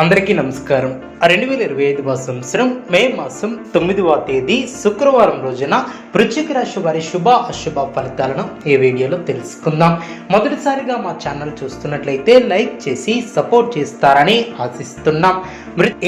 అందరికీ నమస్కారం. రెండు వేల ఇరవై ఐదవ సంవత్సరం మే మాసం తొమ్మిదవ తేదీ శుక్రవారం రోజున వృశ్చిక రాశి వారి శుభ అశుభ ఫలితాలను ఈ వీడియోలో తెలుసుకుందాం. మొదటిసారిగా మా ఛానల్ చూస్తున్నట్లయితే లైక్ చేసి సపోర్ట్ చేస్తారని ఆశిస్తున్నాం.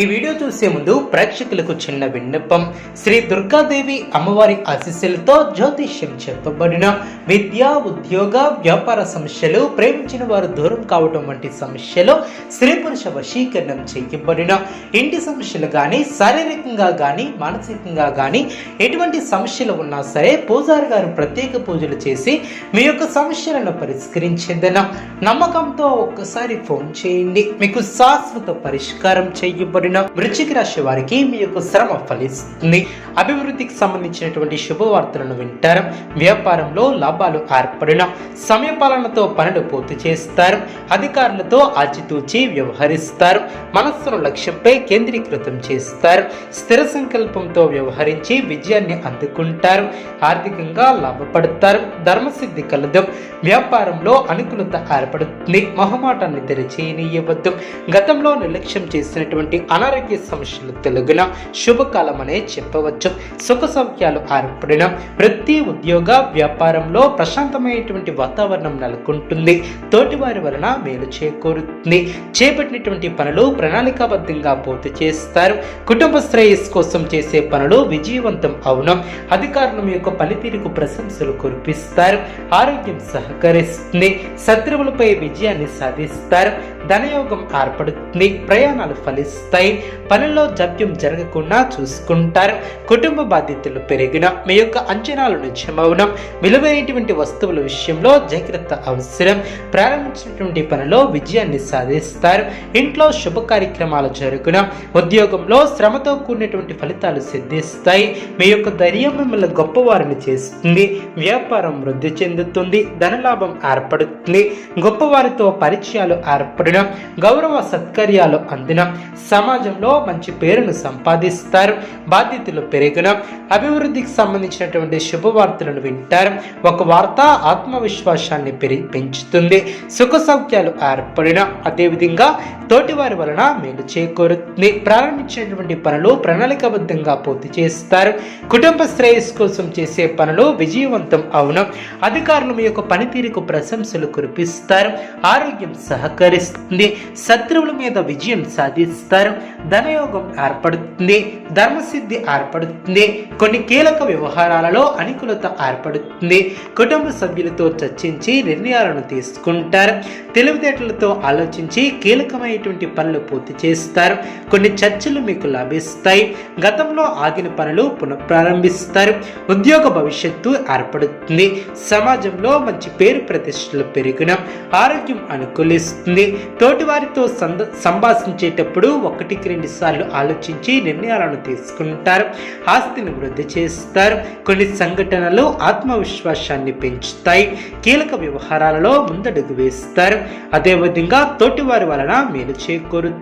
ఈ వీడియో చూసే ముందు ప్రేక్షకులకు చిన్న విన్నపం. శ్రీ దుర్గాదేవి అమ్మవారి ఆశీస్సులతో జ్యోతిష్యం చెప్పబడిన విద్య ఉద్యోగ వ్యాపార సమస్యలు ప్రేమించిన వారు దూరం కావటం వంటి సమస్యలు స్త్రీ పురుష వశీకరణ చేయబడిన ఇంటి సమస్యలు కానీ శారీరకంగా కానీ మానసికంగా కానీ ఎటువంటి సమస్యలు ఉన్నా సరే పూజారి గారు ప్రత్యేక పూజలు చేసి మీ యొక్క సమస్యలను పరిష్కరించేదన. నమ్మకంతో ఒక్కసారి ఫోన్ చేయండి. మీకు శాశ్వత పరిష్కారం చేయబడిన వృశ్చిక రాశి వారికి మీ యొక్క శ్రమ ఫలిస్తుంది. అభివృద్ధికి సంబంధించినటువంటి శుభవార్తలను వింటారు. వ్యాపారంలో లాభాలు ఏర్పడిన సమయపాలనతో పనులు పూర్తి చేస్తారు. అధికారులతో ఆచితూచి వ్యవహరిస్తారు. మనస్సును లక్ష్యంపై కేంద్రీకృతం చేస్తారు. స్థిర సంకల్పంతో వ్యవహరించి విజయాన్ని అందుకుంటారు. ఆర్థికంగా లాభపడతారు. ధర్మసిద్ధి కలదు. వ్యాపారంలో అనుకూలత ఏర్పడుతుంది. మొహమాటాన్ని తెరిచేయనీయవద్దు. గతంలో నిర్లక్ష్యం చేసినటువంటి అనారోగ్య సమస్యలు తొలగిన శుభకాలం అనే చెప్పవచ్చు. సుఖ సౌఖ్యాలు ఏర్పడిన ప్రతి ఉద్యోగ వ్యాపారంలో ప్రశాంతమైనటువంటి వాతావరణం నెలకొంటుంది. తోటివారి వలన మేలు చేకూరుతుంది. చేపట్టినటువంటి పనులు ప్రణాళికాబద్ధంగా పూర్తి చేస్తారు. కుటుంబ శ్రేయస్సు కోసం చేసే పనులు విజయవంతం అవును. అధికారులు మీ యొక్క పనితీరుకు ప్రశంసలు కురిపిస్తారు. ఆరోగ్యం సహకరిస్తుంది. శత్రువులపై విజయాన్ని సాధిస్తారు. ధనయోగం ఏర్పడుతుంది. ప్రయాణాలు ఫలిస్తాయి. పనుల్లో జప్యం జరగకుండా చూసుకుంటారు. కుటుంబ బాధ్యతలు పెరిగిన మీ యొక్క అంచనాలు నిజమవడం విలువైనటువంటి వస్తువుల విషయంలో జాగ్రత్త అవసరం. ప్రారంభించినటువంటి పనిలో విజయాన్ని సాధిస్తారు. ఇంట్లో శుభ కార్యక్రమాలు జరుగున. ఉద్యోగంలో శ్రమతో కూడినటువంటి ఫలితాలు సిద్ధిస్తాయి. మీ యొక్క ధైర్యం మిమ్మల్ని గొప్పవారిని చేస్తుంది. వ్యాపారం వృద్ధి చెందుతుంది. ధనలాభం ఏర్పడుతుంది. గొప్పవారితో పరిచయాలు ఏర్పడిన. గౌరవ సత్కర్యాలు అందిన సమాజంలో మంచి పేరును సంపాదిస్తారు. బాధ్యతలు పెరిగిన. అభివృద్ధికి సంబంధించినటువంటి శుభవార్తలను వింటారు. ఒక వార్త ఆత్మవిశ్వాసాన్ని పెరి పెంచుతుంది. సుఖ సౌఖ్యాలు ఏర్పడిన. అదేవిధంగా తోటివారి వలన మేలు చేకూరుతుంది ప్రారంభించినటువంటి పనులు ప్రణాళికబద్ధంగా పూర్తి చేస్తారు. కుటుంబ శ్రేయస్సు కోసం చేసే పనులు విజయవంతం అవును. అధికారులు మీ యొక్క పనితీరుకు ప్రశంసలు కురిపిస్తారు. ఆరోగ్యం సహకరిస్తుంది. శత్రువుల మీద విజయం సాధిస్తారు. ధనయోగం ఏర్పడుతుంది. ధర్మసిద్ధి ఏర్పడుతుంది. కొన్ని కీలక వ్యవహారాలలో అనుకూలత ఏర్పడుతుంది. కుటుంబ సభ్యులతో చర్చించి నిర్ణయాలను తీసుకుంటారు. తెలివితేటలతో ఆలోచించి కీలకమైనటువంటి పనులు పూర్తి చేస్తారు. కొన్ని చర్చలు మీకు లభిస్తాయి. గతంలో ఆగిన పనులు పునఃప్రారంభిస్తారు. ఉద్యోగ భవిష్యత్తు ఏర్పడుతుంది. సమాజంలో మంచి పేరు ప్రతిష్టలు పెరిగిన ఆరోగ్యం అనుకూలిస్తుంది. తోటివారితో సంద సంభాషించేటప్పుడు ఒకటికి రెండు సార్లు ఆలోచించి నిర్ణయాలను తీసుకుంటారు. ఆస్తిని వృద్ధి చేస్తారు. కొన్ని సంఘటనలు ఆత్మవిశ్వాసాన్ని పెంచుతాయి. కీలక వ్యవహారాలలో ముందడుగు వేస్తారు. అదేవిధంగా తోటివారి వలన మేలు చేకూరుతుంది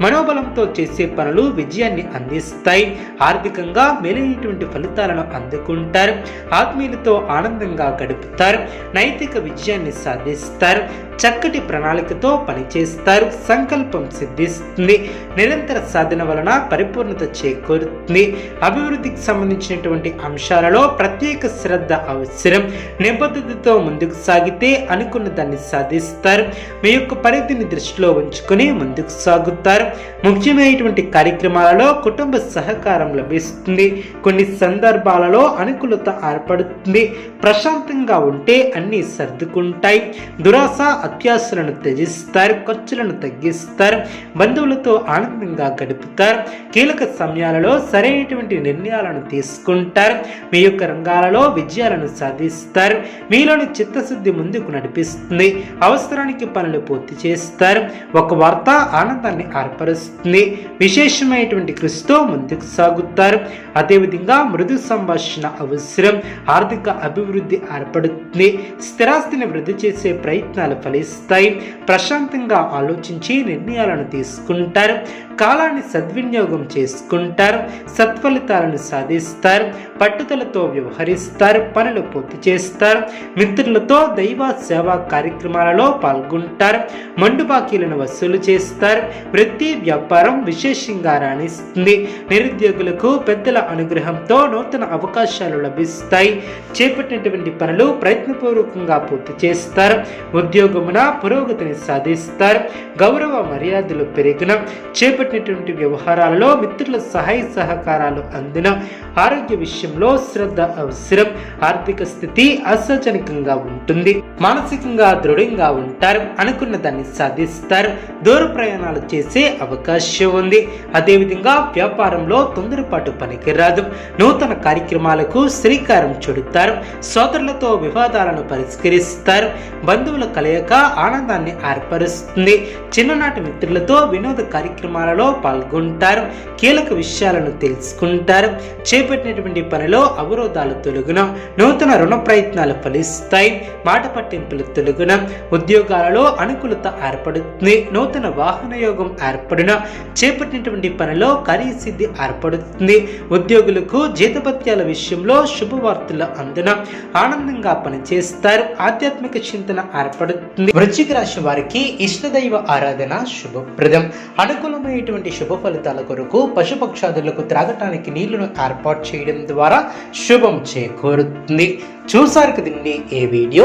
మనోబలంతో చేసే పనులు విజయాన్ని అందిస్తాయి. ఆర్థికంగా మేలైనటువంటి ఫలితాలను అందుకుంటారు. ఆత్మీయులతో ఆనందంగా గడుపుతారు. నైతిక విజయాన్ని సాధిస్తారు. చక్కటి ప్రణాళికతో పనిచేస్తారు. సంకల్పం సిద్ధిస్తుంది. నిరంతర సాధన వలన పరిపూర్ణత చేకూరుతుంది. అభివృద్ధికి సంబంధించినటువంటి అంశాలలో ప్రత్యేక శ్రద్ధ అవసరం. నిబద్ధతతో ముందుకు సాగితే అనుకున్న దాన్ని సాధిస్తారు. మీ యొక్క పరిధిని దృష్టిలో ఉంచుకొని ముందుకు సాగుతారు. ముఖ్యమైనటువంటి కార్యక్రమాలలో కుటుంబ సహకారం లభిస్తుంది. కొన్ని సందర్భాలలో అనుకూలత ఏర్పడుతుంది. ప్రశాంతంగా ఉంటే అన్నీ సర్దుకుంటాయి. దురాశ అత్యాశలను త్యజిస్తారు ఖర్చులను తగ్గిస్తారు బంధువులతో ఆనందంగా గడుపుతారు కీలక సమయాలలో సరైనటువంటి నిర్ణయాలను తీసుకుంటారు మీ యొక్క రంగాలలో విజయాలను సాధిస్తారు మీలోని చిత్తశుద్ధి ముందుకు నడిపిస్తుంది అవసరానికి పనులు పూర్తి చేస్తారు ఒక వార్త ఆనందాన్ని ఏర్పరుస్తుంది విశేషమైనటువంటి కృషితో ముందుకు సాగుతారు అదేవిధంగా మృదు సంభాషణ అవసరం ఆర్థిక అభివృద్ధి ఏర్పడుతుంది స్థిరాస్తిని వృద్ధి చేసే ప్రయత్నాలు ఫలిస్తాయి ప్రశాంతంగా ఆలోచించి నిర్ణయాలను తీసుకుంటారు. కాలాన్ని సద్వినియోగం చేసుకుంటారు సత్ఫలితాలను సాధిస్తారు పట్టుదలతో వ్యవహరిస్తారు పనులు పూర్తి చేస్తారు మిత్రులతో దైవ సేవా కార్యక్రమాలలో పాల్గొంటారు మండు బాకీలను వసూలు చేస్తారు వృత్తి వ్యాపారం విశేషంగా రాణిస్తుంది. నిరుద్యోగులకు పెద్దల అనుగ్రహంతో నూతన అవకాశాలు లభిస్తాయి. చేపట్టినటువంటి పనులు ప్రయత్నపూర్వకంగా పూర్తి చేస్తారు ఉద్యోగమున పురోగతిని సాధిస్తారు గౌరవ మర్యాదలు పెరిగిన. పెట్టినటువంటి వ్యవహారాలలో మిత్రుల సహాయ సహకారాలు అందిన ఆరోగ్య విషయంలో శ్రద్ధ అవసరం ఆర్థిక స్థితి అసజనకంగా ఉంటుంది. మానసికంగా దృఢంగా ఉంటారు అనుకున్న దాన్ని సాధిస్తారు. దూర ప్రయాణాలు చేసే అవకాశం ఉంది. అదేవిధంగా వ్యాపారంలో తొందరపాటు పనికిరాదు. నూతన కార్యక్రమాలకు శ్రీకారం చుడతారు. సోదరులతో వివాదాలను పరిష్కరిస్తారు. బంధువుల కలయిక ఆనందాన్ని ఏర్పరుస్తుంది. చిన్ననాటి మిత్రులతో వినోద కార్యక్రమాలలో పాల్గొంటారు. కీలక విషయాలను తెలుసుకుంటారు. చేపట్టినటువంటి పనిలో అవరోధాలు తొలగున. నూతన రుణ ప్రయత్నాలు ఫలిస్తాయి. మాట పట్టింపులు తొలగున ఉద్యోగాలలో అనుకూలత ఏర్పడుతుంది. నూతన వాహన యోగం ఏర్పడిన చేపట్టినటువంటి పనిలో కార్యసిద్ధి ఏర్పడుతుంది. ఉద్యోగులకు జీతభత్యాల విషయంలో శుభవార్తలు అందున ఆనందంగా పనిచేస్తారు. ఆధ్యాత్మిక చింతన ఏర్పడుతుంది. వృశ్చిక రాశి వారికి ఇష్టదైవ ఆరాధన శుభప్రదం. అనుకూలమైనటువంటి శుభ ఫలితాల కొరకు పశుపక్షాదులకు త్రాగటానికి నీళ్ళను ఏర్పాటు చేయడం ద్వారా శుభం చేకూరుతుంది. చూసారు కదండి ఏ వీడియో?